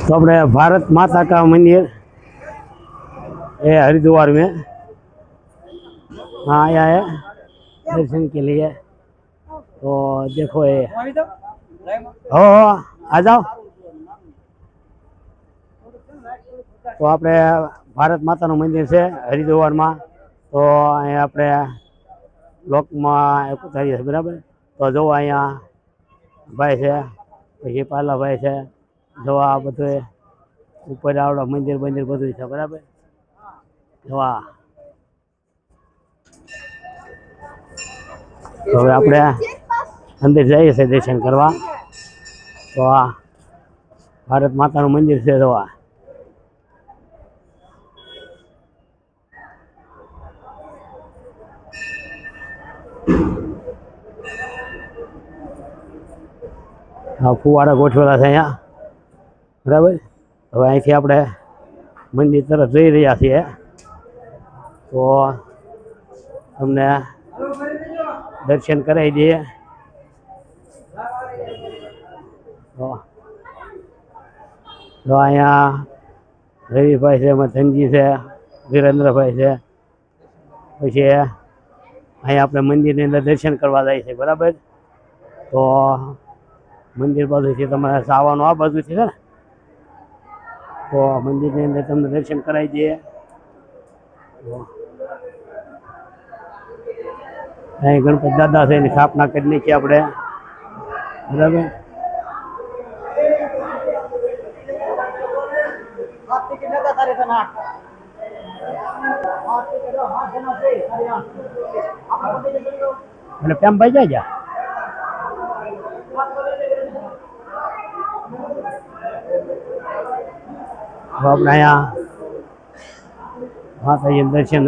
तो अपने भारत माता का मंदिर है हरिद्वार में हाँ आया है दर्शन के लिए तो देखो ये हो हो आ जाओ તો આપણે ભારત માતાનું મંદિર છે હરિદ્વારમાં તો અહીંયા આપણે લોકમાં ઉતારીએ છીએ બરાબર તો જો અહીંયા ભાઈ છે પછી પાલાભાઈ છે જવા બધું ઉપર આવડે મંદિર મંદિર બધું છે, બરાબર? જવા હવે આપણે અંદર જઈએ છીએ દર્શન કરવા. તો આ ભારત માતાનું મંદિર છે, જો આ ફુવારા ગોઠવેલા છે અહીંયા. બરાબર? હવે અહીંથી આપણે મંદિર તરફ જઈ રહ્યા છીએ. તો તમને દર્શન કરાવી દઈએ. તો અહીંયા રવિભાઈ છે ધનજી છે, વિરેન્દ્રભાઈ છે. પછી અહીંયા આપણે મંદિરની અંદર દર્શન કરવા જાય છે, બરાબર? તો મંદિર બાજુથી તમારે આવવાનું આ બાજુથી છે ને? તો મંદિરની અંદર તમને દર્શન કરાવી દઈએ. અહીં ગણપતિ દાદા છે એની સ્થાપના કરી નાખીએ આપણે. બરાબર? એટલે કેમ ભાઈ જાય જા તો આપણે અહીંયા માતાજી દર્શન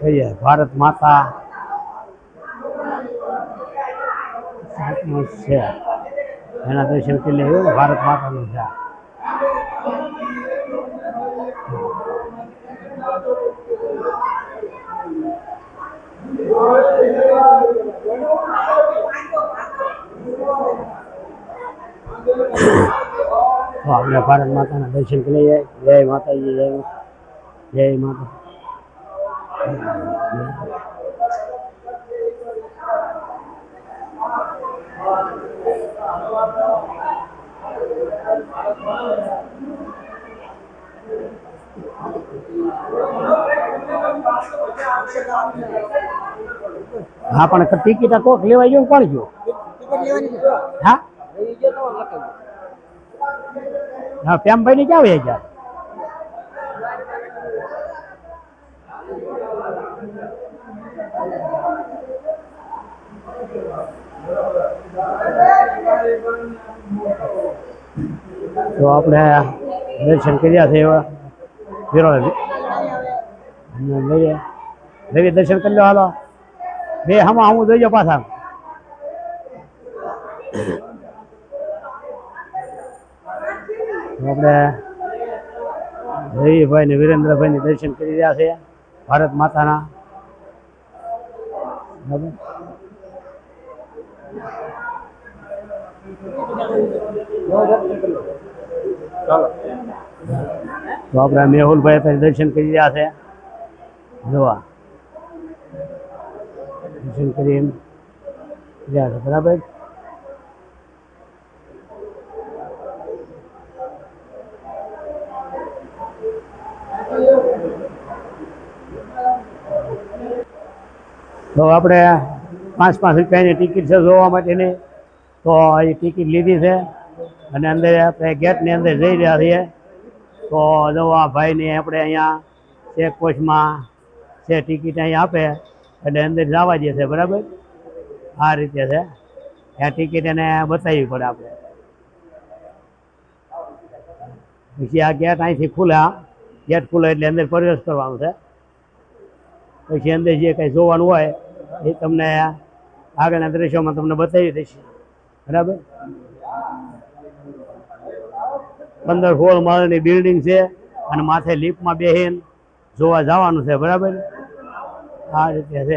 કરીએ ભારત માતા નું છે. એના દર્શન કરી લઈએ ભારત માતાનું છે. તો આપણે ભારત માતાના દર્શન કરી જાય જય માતાજી જય જય માતા. હા પણ ટિકિટ કોક લેવાઈ ગયો પણ કોણ ગયો? હા? હા પ્યામભાઈ ને ક્યાં વહી ગયા તો આપણે દર્શન કર્યા છે એવા. ફેરો લઈએ લઈએ દર્શન કરી લો હાલો. બે હમા હું જોઈજો પાછા તો આપણે રવિભાઈ ને વિરેન્દ્રભાઈ ને દર્શન કરી રહ્યા છે, ભારત માતાના. તો આપણે મેહુલભાઈ અત્યારે દર્શન કરી રહ્યા છે. જોવા. દર્શન કરી રહ્યા છે, બરાબર? તો આપણે પાંચ પાંચ રૂપિયાની ટિકિટ છે જોવા માટેની. તો એ ટિકિટ લીધી છે અને અંદર આપણે ગેટની અંદર જઈ રહ્યા છીએ. તો જો ભાઈની આપણે અહીંયા ચેક પોસ્ટમાં છે ટિકિટ અહીંયા આપે એટલે અંદર જવા દે છે, બરાબર? આ રીતે છે. આ ટિકિટ એને બતાવવી પડે આપણે. પછી આ ગેટ અહીંથી ખુલ્યા ગેટ ખુલે એટલે અંદર પ્રવેશ કરવાનો છે. પછી અંદર જે કંઈ જોવાનું હોય એ તમને આગળના દ્રશ્યોમાં તમને બતાવી દઈશ. બરાબર? પંદર સોળ માળની બિલ્ડિંગ છે અને માથે લિફ્ટમાં બેહીને જોવા જવાનું છે, બરાબર? આ રીતે છે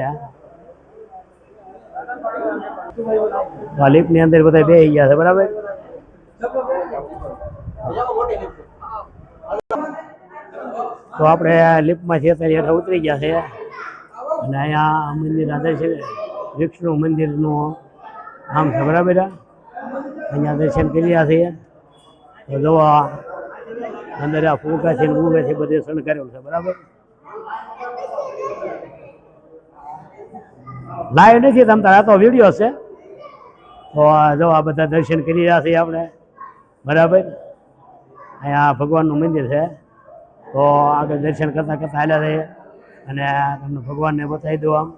આ લિફ્ટની અંદર બધા બેસી ગયા છે, બરાબર? તો આપણે લિફ્ટમાં છે ત્યારે ઉતરી ગયા છે અને અહીંયા મંદિરના દર્શન વિષ્ણુ મંદિરનું નામ છે બરાબર છે? અહીંયા દર્શન કરી રહ્યા છીએ તો જો અંદર આ ફૂંકા છે ઉભે છે, બધે શણગારેલું છે, બરાબર? લાઈવ નથી તમ તારા તો વીડિયો છે. તો આ જો આ બધા દર્શન કરી રહ્યા છીએ આપણે. બરાબર? અહીંયા ભગવાનનું મંદિર છે. તો આગળ દર્શન કરતાં કરતાં હાલ્યા રહીએ અને તમને ભગવાનને બતાવી દઉં આમ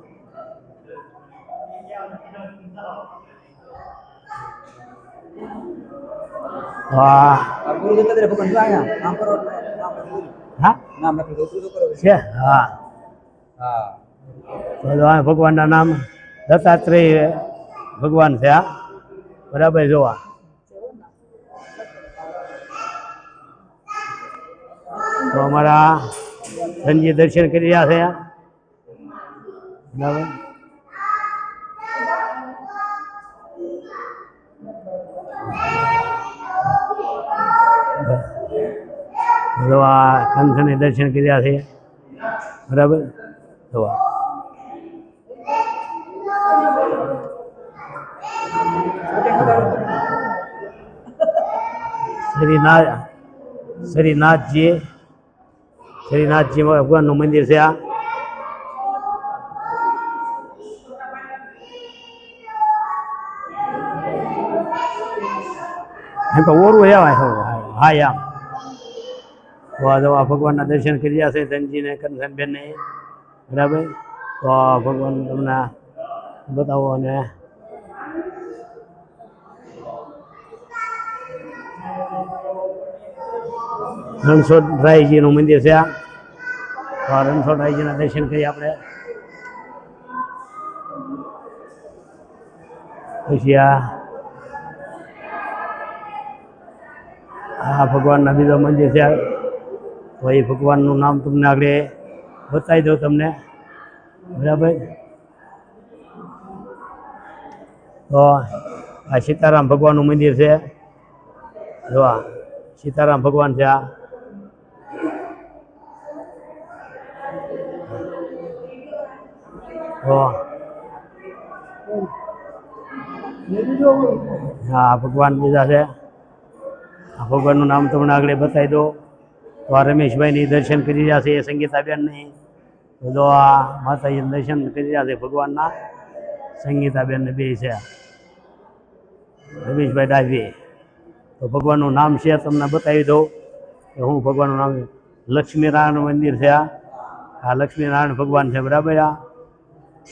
તો આ આ ગુરુ દત્ત રે ભગવાન જો અહીંયા નામ કરો એટલે નામ લખી દીધું. હા નામ લખી દો ગુરુ તો કરો છે હા હા તો જો આ ભગવાનના નામ દત્તાત્રેય ભગવાન છે આ બરાબર જોવા તો અમારા ધનજી દર્શન કરી રહ્યા છે બરાબર. જો આ કંથને દર્શન કર્યા છે બરાબર? તો શ્રીનાથ શ્રીનાથજી શ્રીનાથજી ભગવાનનું મંદિર છે આ એમ તો ઓરું એવા હા યામ તો આ જો આ ભગવાનના દર્શન કરી રહ્યા છે ધનજીને કંસનબેનને બરાબર તો આ ભગવાન તમને બતાવો અને રણછોડરાયજીનું મંદિર છે આ. રણછોડરાયજીના દર્શન કરીએ આપણે. પછી આ ભગવાનના બીજો મંદિર છે. તો એ ભગવાનનું નામ તમને આગળ બતાવી દઉં તમને. બરાબર? તો આ સીતારામ ભગવાનનું મંદિર છે. જો આ. સીતારામ ભગવાન છે આ. હા. ભગવાન બીજા છે. આ ભગવાનનું નામ તમને આગળ બતાવી દો તો આ રમેશભાઈની દર્શન કરી રહ્યા છે, એ સંગીતાબેનની. તો આ માતાજી દર્શન કરી રહ્યા છે ભગવાનના, સંગીતાબેનને બે છે. રમેશભાઈ ડાભી તો ભગવાનનું નામ છે, તમને બતાવી દઉં કે હું ભગવાનનું નામ લક્ષ્મીનારાયણ મંદિર છે આ. આ લક્ષ્મીનારાયણ ભગવાન છે બરાબર આ.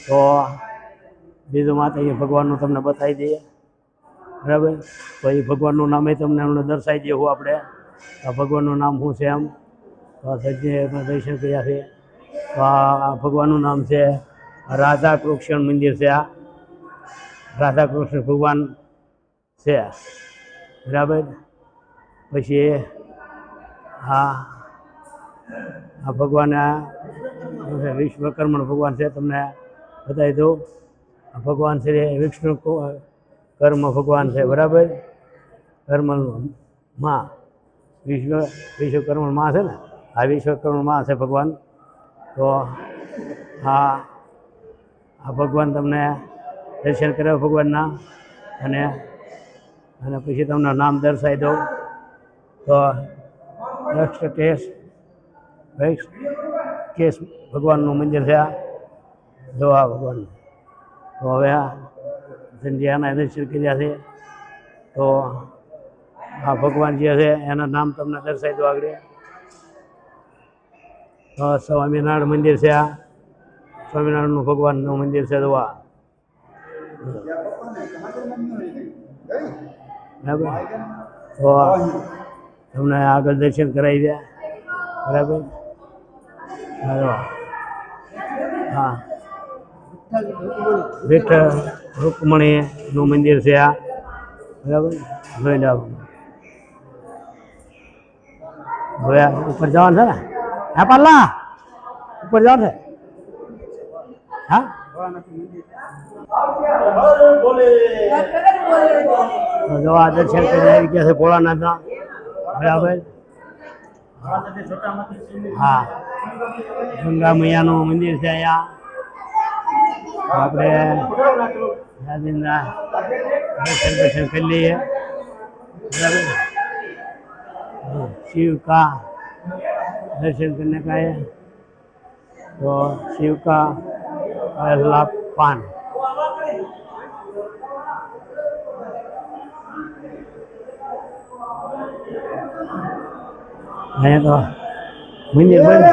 તો બીજું માતા એ ભગવાનનું તમને બતાવી દઈએ. બરાબર? તો એ ભગવાનનું નામ એ તમને એમને દર્શાવી દઈએ હું આપણે. આ ભગવાનનું નામ શું છે એમ? તો સજ્જે દર્શન કર્યા છે તો આ ભગવાનનું નામ છે રાધા કૃષ્ણ મંદિર છે આ. રાધા કૃષ્ણ ભગવાન છે બરાબર? પછી આ ભગવાન, આ વિશ્વકર્મણ ભગવાન છે, તમને બતાવી દઉં. ભગવાન શ્રી વિષ્ણુ કર્મ ભગવાન છે, બરાબર? કર્મમાં, વિશ્વ વિશ્વકર્મણમાં છે ને? આ વિશ્વકર્મણમાં છે ભગવાન. તો આ આ ભગવાન તમને દર્શન કર્યા ભગવાનના. અને અને પછી તમને નામ દર્શાવી દઉં. તો દક્ષ કેસ દક્ષ કેસ ભગવાનનું મંદિર છે આ. ભગવાન. તો હવે આ દર્શન કર્યા છે. તો આ ભગવાન જે છે એના નામ તમને દર્શાવી દો આગળ. સ્વામિનારાયણ મંદિર છે આ. સ્વામિનારાયણનું ભગવાનનું મંદિર છે આ. બરાબર? તો તમને આગળ દર્શન કરાવી દે. બરાબર? હા. વિઠ્ઠલ રૂકમણીનું મંદિર છે આ. બરાબર? જોઈ લો. હવે ઉપર જવાનું છે ને? હા પાલ્લા ઉપર જવાનું છે? હા? જવા દર્શન કરીને આવી ગયા છે ભોળાનાથના બરાબર હા ગંગા મૈયાનું મંદિર છે અહીંયા આપણે રાજેન્દ્ર દર્શન દર્શન કરી લઈએ બરાબર શિવ કા દર્શન કરીને કહે તો શિવકા લાભ પાન. અહીંયા તો મંદિર બંધ.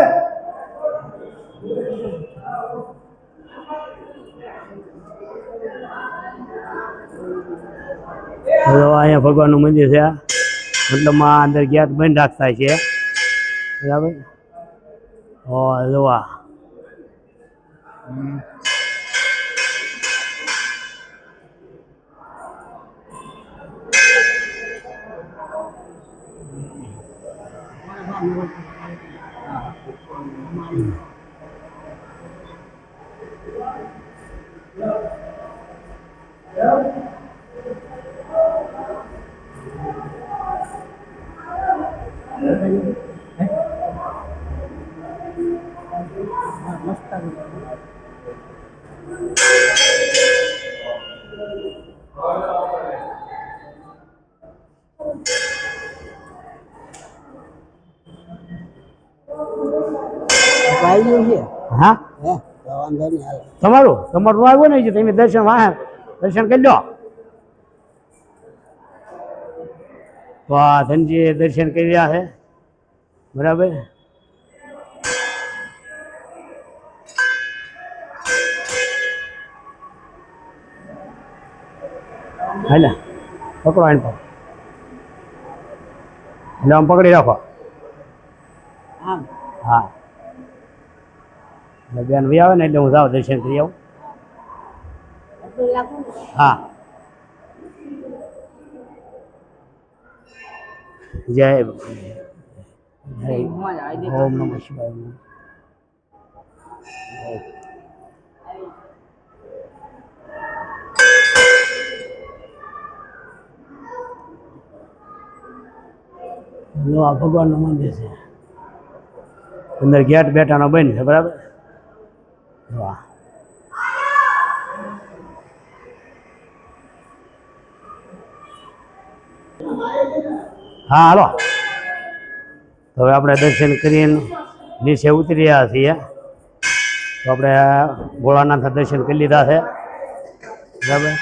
અહીંયા ભગવાનનું મંદિર છે. મતલબમાં અંદર ગેટ બંધ રાખતા છે. બરાબર? ઓ જોવા. Yeah. વાંધો નહીં હાલો. તમારું? તમારું આવ્યું ને તમે દર્શન વાહ દર્શન કરી લો. વાહ આ ધનજી દર્શન કરી રહ્યા છે બરાબર? હાલે પકડો આને પકડો એટલે આમ પકડી રાખો. હા. એટલે બેન ભાઈ આવે ને એટલે હું જાઉં દર્શન કરી આવું. હા. જય ઓમ નમઃ ભગવાનનું મંદિર છે. અંદર ગેટ બેઠાનો બંધ છે, બરાબર? વાહ હા હાલો તો હવે આપણે દર્શન કરીને નીચે ઉતરી રહ્યા છીએ. તો આપણે ભોળાનાથ દર્શન કરી લીધા છે. બરાબર?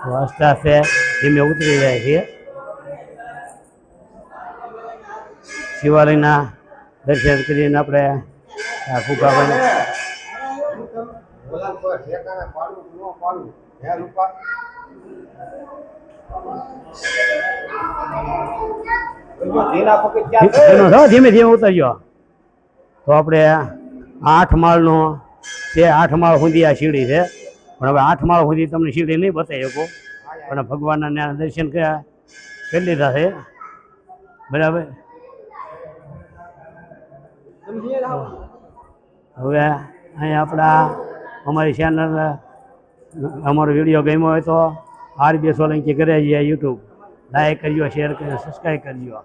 તો આસ્તે આસ્તે ધીમે ઉતરી રહ્યા છીએ. શિવાલયના દર્શન કરીને આપણે આ ફૂકાભાઈ બોલા કોઈ ઠેકાણે પાડવું કે ન પાડવું હે રૂપા ધીના પગથિયાં છે. ધીમે ધીમે ઉતરજો. તો આપણે આઠ માળનો તે આઠ માળ સુધી આ શીડી છે. પણ હવે આઠ માળ સુધી તમને શીડી નહીં બતાવી શકો. પણ ભગવાનના દર્શન કર્યા, કરી લીધા છે. બરાબર? હવે અહીં આપણા અમારી ચેનલ અમારો વીડિયો ગમ્યો હોય તો આરબીએસ સોલંકી કરે છે યુટ્યુબ લાઈક કરજો શેર કરજો સબસ્ક્રાઈબ કરજો.